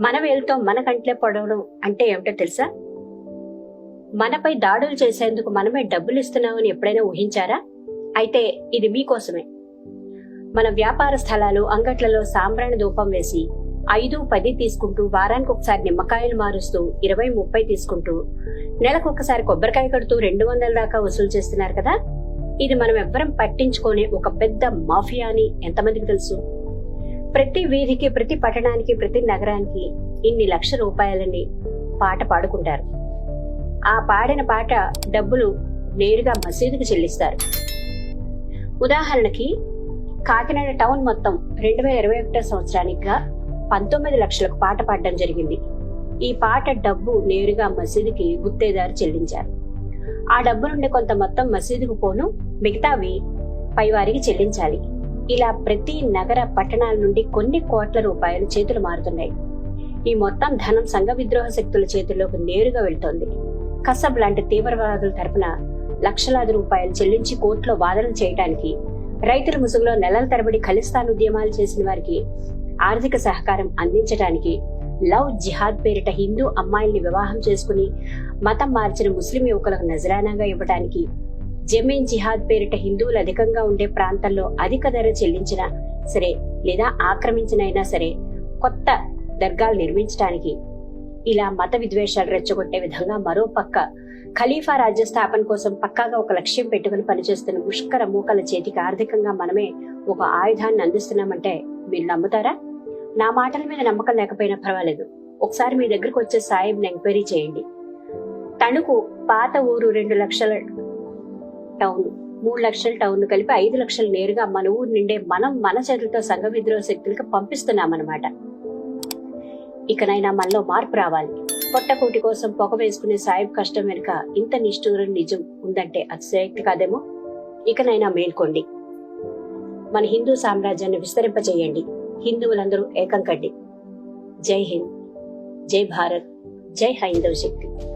మన వేలుతో మన కంట్లే పొడవడం అంటే ఏమిటో తెలుసా? మనపై దాడులు చేసేందుకు మనమే డబ్బులు ఇస్తున్నామని ఎప్పుడైనా ఊహించారా? అయితే ఇది మీకోసమే. మన వ్యాపార స్థలాలు అంగట్లలో సాంబ్రాణి ధూపం వేసి ఐదు పది తీసుకుంటూ వారానికి ఒకసారి నిమ్మకాయలు మారుస్తూ ఇరవై ముప్పై తీసుకుంటూ నెలకు ఒకసారి కొబ్బరికాయ కడుతూ రెండు వందల దాకా వసూలు చేస్తున్నారు కదా? ఇది మనం ఎవ్వరం పట్టించుకోనే ఒక పెద్ద మాఫియా అని ఎంతమందికి తెలుసు? ప్రతి వీధికి ప్రతి పట్టణానికి ప్రతి నగరానికి ఇన్ని లక్ష రూపాయలని పాట పాడుకుంటారు. ఆ పాడిన పాట డబ్బులు నేరుగా మసీదుకు చెల్లిస్తారు. ఉదాహరణకి కాకినాడ టౌన్ మొత్తం రెండు వేల ఇరవై ఒకటో సంవత్సరానికిగా పంతొమ్మిది లక్షలకు పాట పాడడం జరిగింది. ఈ పాట డబ్బు నేరుగా మసీదుకి గుత్తేదారు చెల్లించారు. ఆ డబ్బు నుండి కొంత మొత్తం మసీదుకు పోను మిగతావి పైవారికి చెల్లించాలి. ఇలా ప్రతి నగర పట్టణాల నుండి కొన్ని కోట్ల రూపాయలు చేతులు మారుతున్నాయి. ఈ మొత్తం ధనం సంఘ విద్రోహ శక్తుల చేతుల్లోకి నేరుగా వెళ్తోంది. కసబ్ లాంటి తీవ్రవాదుల తరపున లక్షలాది రూపాయలు చెల్లించి కోర్టులో వాదనలు చేయడానికి రైతుల ముసుగులో నెలల తరబడి ఖలిస్తాన్ ఉద్యమాలు చేసిన వారికి ఆర్థిక సహకారం అందించడానికి లవ్ జిహాద్ పేరిట హిందూ అమ్మాయిల్ని వివాహం చేసుకుని మతం మార్చిన ముస్లిం యువకులకు నజరానాగా ఇవ్వడానికి జమీన్ జిహాద్ పేరిట హిందువులు అధికంగా ఉండే ప్రాంతాల్లో అధిక ధర చెల్లించినా సరే లేదా ఆక్రమించినైనా సరే కొత్త దర్గాలు నిర్మించడానికి ఇలా మత విద్వేషాలు రెచ్చగొట్టే విధంగా మరో పక్క ఖలీఫా రాజ్య స్థాపన కోసం పక్కాగా ఒక లక్ష్యం పెట్టుకుని పనిచేస్తున్న ముష్కర మూకల చేతికి ఆర్థికంగా మనమే ఒక ఆయుధాన్ని అందిస్తున్నామంటే మీరు నమ్ముతారా? నా మాటల మీద నమ్మకం లేకపోయినా పర్వాలేదు. ఒకసారి మీ దగ్గరకు వచ్చే సాయం ఎంక్వైరీ చేయండి. తణుకు పాత ఊరు రెండు లక్షల టౌన్. మూడు లక్షల టౌన్ కలిపి ఐదు లక్షలు నేరుగా మన ఊరు నిండే మనం మన చేతులతో సంఘ విద్రోహ శక్తులకు పంపిస్తున్నామన్నమాట. ఇకనైనా మనలో మార్పు రావాలి. పొట్టకోటి కోసం పొగ వేసుకునే సాయిబ్ కష్టం వెనుక ఇంత నిష్ఠూరం నిజం ఉందంటే అతిశయక్తి కాదేమో? ఇకనైనా మేల్కోండి. మన హిందూ సామ్రాజ్యాన్ని విస్తరింపచేయండి హిందువులందరూ ఏకం కండి. జై హింద్. జై భారత్. జై హైందవ శక్తి.